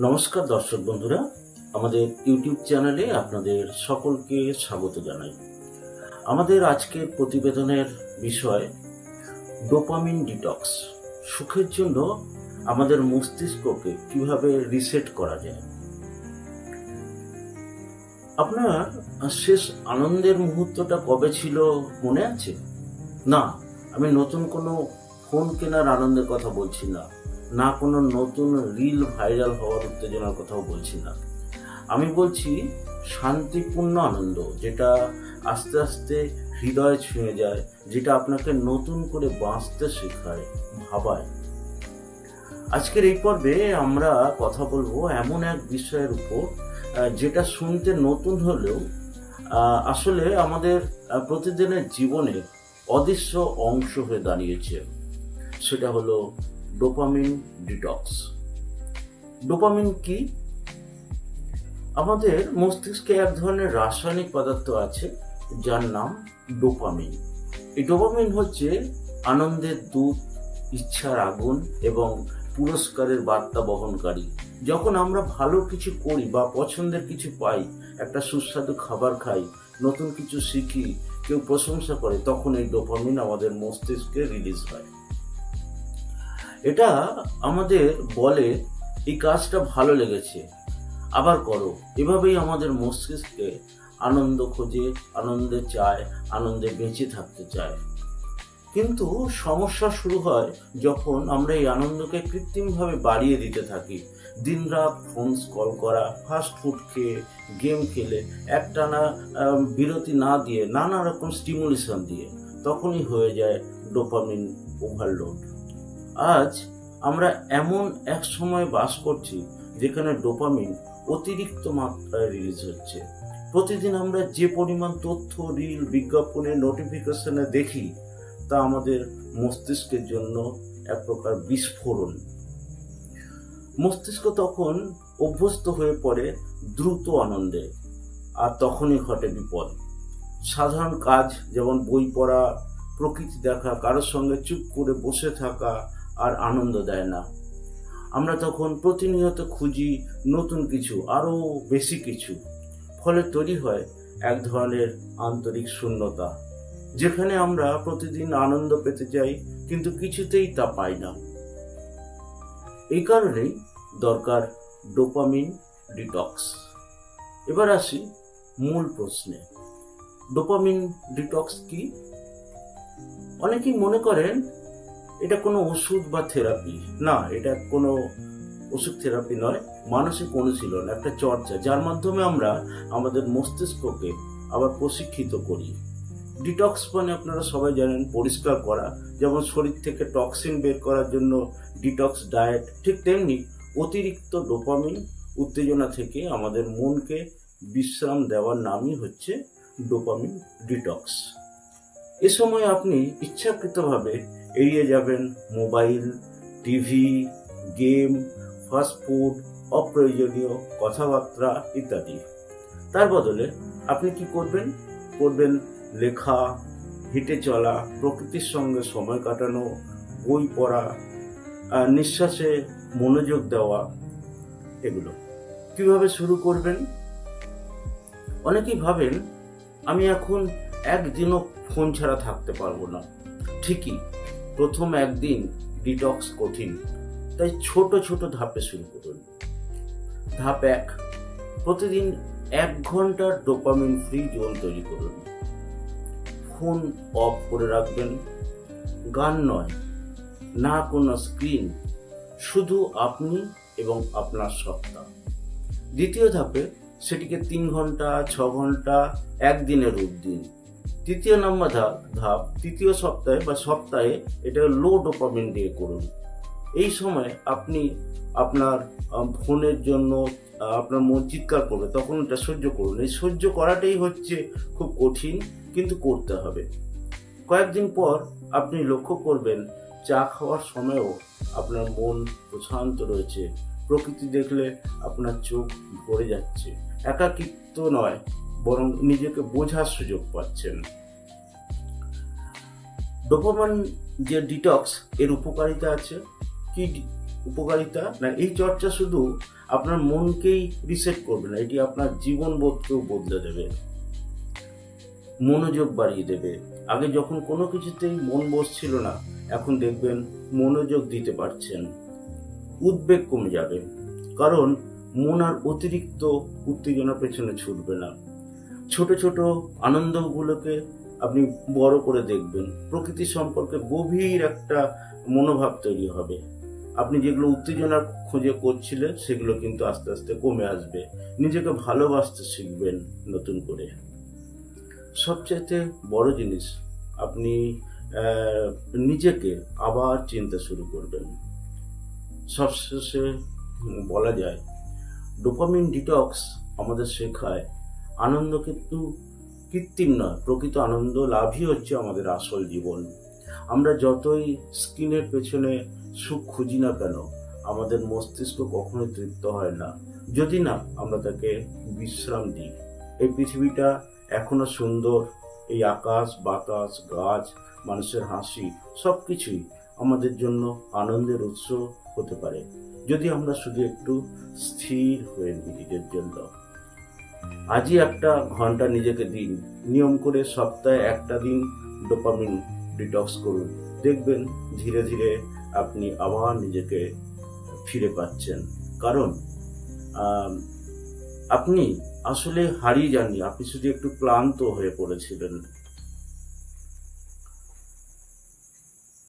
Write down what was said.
নমস্কার দর্শক বন্ধুরা, আমাদের ইউটিউব চ্যানেলে আপনাদের সকলকে স্বাগত জানাই। আমাদের আজকের প্রতিবেদনের বিষয়, ডোপামিন ডিটক্স। সুখের জন্য আমাদের মস্তিষ্ককে কীভাবে রিসেট করা যায়? আপনার শেষ আনন্দের মুহূর্তটা কবে ছিল মনে আছে? না, আমি নতুন কোনো ফোন কেনার আনন্দের কথা বলছি না। না কোনো নতুন রিল ভাইরাল হওয়ার উত্তেজনার কথাও বলছি না। আমি বলছি, শান্তিপূর্ণ আনন্দ, যেটা আস্তে আস্তে হৃদয় ছুঁয়ে যায়, যেটা আপনাকে নতুন করে বাঁচতে শেখায়, ভাবায়। আজকের এই পর্বে আমরা কথা বলব এমন এক বিষয়ের উপর যেটা শুনতে নতুন হলেও আসলে আমাদের প্রতিদিনের জীবনে অদৃশ্য অংশ হয়ে দাঁড়িয়েছে। সেটা হলো ডোপামিন ডিটক্স। ডোপামিন কি? আমাদের মস্তিষ্কে এক ধরনের রাসায়নিক পদার্থ আছে, যার নাম ডোপামিন। এই ডোপামিন হচ্ছে আনন্দের দূত ইচ্ছার আগুন এবং পুরস্কারের বার্তা বহনকারী। যখন আমরা ভালো কিছু করি বা পছন্দের কিছু পাই, একটা সুস্বাদু খাবার খাই, নতুন কিছু শিখি, কেউ প্রশংসা করে, তখন এই ডোপামিন আমাদের মস্তিষ্কে রিলিজ হয়। এটা আমাদের বলে এই কাজটা ভালো লেগেছে। আবার করো। এভাবেই আমাদের মস্তিষ্কে আনন্দ খোঁজে, আনন্দে চায়, আনন্দে বেঁচে থাকতে চায়। কিন্তু সমস্যা শুরু হয় যখন আমরা এই আনন্দকে কৃত্রিমভাবে বাড়িয়ে দিতে থাকি। দিনরাত ফোন কল করা ফাস্ট ফুড খেয়ে গেম খেলে, একটানা বিরতি না দিয়ে, নানা রকম স্টিমুলেশন দিয়ে, তখনই হয়ে যায় ডোপামিন ওভারলোড আজ আমরা এমন এক সময় বাস করছি যেখানে ডোপামিন অতিরিক্ত মাত্রায় রিলিজ হচ্ছে। প্রতিদিন আমরা যে পরিমাণ তথ্য রিল বিজ্ঞাপনে নোটিফিকেশনে দেখি, তা আমাদের মস্তিষ্কের জন্য এক প্রকার বিস্ফোরণ। মস্তিষ্ক তখন অভ্যস্ত হয়ে পড়ে দ্রুত আনন্দে, আর তখনই ঘটে বিপদ। সাধারণ কাজ, যেমন বই পড়া, প্রকৃতি দেখা, কারোর সঙ্গে চুপ করে বসে থাকা আর আনন্দ দেয় না। আমরা তখন প্রতিনিয়ত খুঁজি নতুন কিছু, আরও বেশি কিছু। ফলে তৈরি হয় এক ধরনের আন্তরিক শূন্যতা, যেখানে আমরা প্রতিদিন আনন্দ পেতে চাই, কিন্তু কিছুতেই তা পাই না। এই কারণেই দরকার ডোপামিন ডিটক্স। এবার আসি মূল প্রশ্নে। ডোপামিন ডিটক্স কি? অনেকেই মনে করেন এটা কোনো ওষুধ বা থেরাপি। না, এটা কোনো ওষুধ থেরাপি নয়, মানসিক অনুশীলন, একটা চর্চা। যার মাধ্যমে আমরা আমাদের মস্তিষ্ককে আবার প্রশিক্ষিত করি। ডিটক্স মানে আপনারা সবাই জানেন, পরিষ্কার করা। যেমন শরীর থেকে টক্সিন বের করার জন্য ডিটক্স ডায়েট ঠিক তেমনি অতিরিক্ত ডোপামিন উত্তেজনা থেকে আমাদের মনকে বিশ্রাম দেওয়ার নামই হচ্ছে ডোপামিন ডিটক্স এ সময় আপনি ইচ্ছাকৃতভাবে এড়িয়ে যাবেন মোবাইল, টিভি, গেম ফাস্টফুড অপ্রয়োজনীয় কথাবার্তা ইত্যাদি। তার বদলে আপনি কি করবেন? করবেন লেখা, হেঁটে চলা, প্রকৃতির সঙ্গে সময় কাটানো, বই পড়া নিঃশ্বাসে মনোযোগ দেওয়া, এগুলো। কীভাবে শুরু করবেন? অনেকেই ভাবেন, আমি এখন একদিনও ফোন ছাড়া থাকতে পারব না। ঠিকই। প্রথম একদিন ডিটক্স কঠিন, তাই ছোট ছোট ধাপে শুরু করুন। ধাপ এক, প্রতিদিন এক ঘণ্টার ডোপামিন ফ্রি জোন তৈরি করুন। ফোন অফ করে রাখবেন। গান নয়, না কোনো স্ক্রিন শুধু আপনি এবং আপনার সত্তা দ্বিতীয় ধাপে সেটিকে তিন ঘণ্টা, ছ ঘণ্টা, একদিনের রূপ দিন তৃতীয় নম্বর ধাপ ধাপ, তৃতীয় সপ্তাহে বা সপ্তাহে এটা লো ডোপামিন দিয়ে করুন। এই সময় আপনি আপনার ফোনের জন্য আপনার মন চিৎকার করবে, তখন এটা সহ্য করুন। এই সহ্য করাটাই হচ্ছে খুব কঠিন, কিন্তু করতে হবে। কয়েকদিন পর আপনি লক্ষ্য করবেন, চা খাওয়ার সময়ও আপনার মন প্রশান্ত রয়েছে। প্রকৃতি দেখলে আপনার চোখ ভরে যাচ্ছে। একাকিত্ব নয়। বরং নিজেকে বোঝার সুযোগ পাচ্ছেন। ডোপামান যে ডিটক্স, এর উপকারিতা আছে? কি উপকারিতা? না, এই চর্চা শুধু আপনার মনকেই রিসেট করবে না, এটি আপনার জীবনবোধকেও বদলে দেবে। মনোযোগ বাড়িয়ে দেবে। আগে যখন কোনো কিছুতেই মন বসছিল না, এখন দেখবেন মনোযোগ দিতে পারছেন। উদ্বেগ কমে যাবে। কারণ মন আর অতিরিক্ত উত্তেজনার পেছনে ছুটবে না। ছোট ছোট আনন্দগুলোকে আপনি বড় করে দেখবেন। প্রকৃতি সম্পর্কে গভীর একটা মনোভাব তৈরি হবে। আপনি যেগুলো উত্তেজনার খোঁজে করছিলেন, সেগুলো কিন্তু আস্তে আস্তে কমে আসবে। নিজেকে ভালোবাসতে শিখবেন নতুন করে। সবচেয়ে বড় জিনিস, আপনি নিজেকে আবার চিনতে শুরু করবেন। সবশেষে বলা যায়, ডোপামিন ডিটক্স আমাদের শেখায় আনন্দ কিন্তু কৃত্রিম নয়, প্রকৃত আনন্দ লাভই হচ্ছে আমাদের আসল জীবন। আমরা যতই স্ক্রিনের পেছনে সুখ খুঁজি না কেন, আমাদের মস্তিষ্ক কখনোই তৃপ্ত হয় না। যদি না, আমরা তাকে বিশ্রাম দিই। এই পৃথিবীটা এখনও সুন্দর। এই আকাশ, বাতাস, গাছ, মানুষের হাসি সব কিছুই আমাদের জন্য আনন্দের উৎস হতে পারে। যদি আমরা শুধু একটু স্থির হয়ে নিজের জন্য। আজই একটা ঘণ্টা নিজেকে দিন। নিয়ম করে সপ্তাহে একটা দিন ডোপামিন ডিটক্স করুন। দেখবেন ধীরে ধীরে আপনি আবার নিজেকে ফিরে পাচ্ছেন। কারণ আপনি আসলে হারিয়ে যাননি। আপনি শুধু একটু ক্লান্ত হয়ে পড়েছিলেন।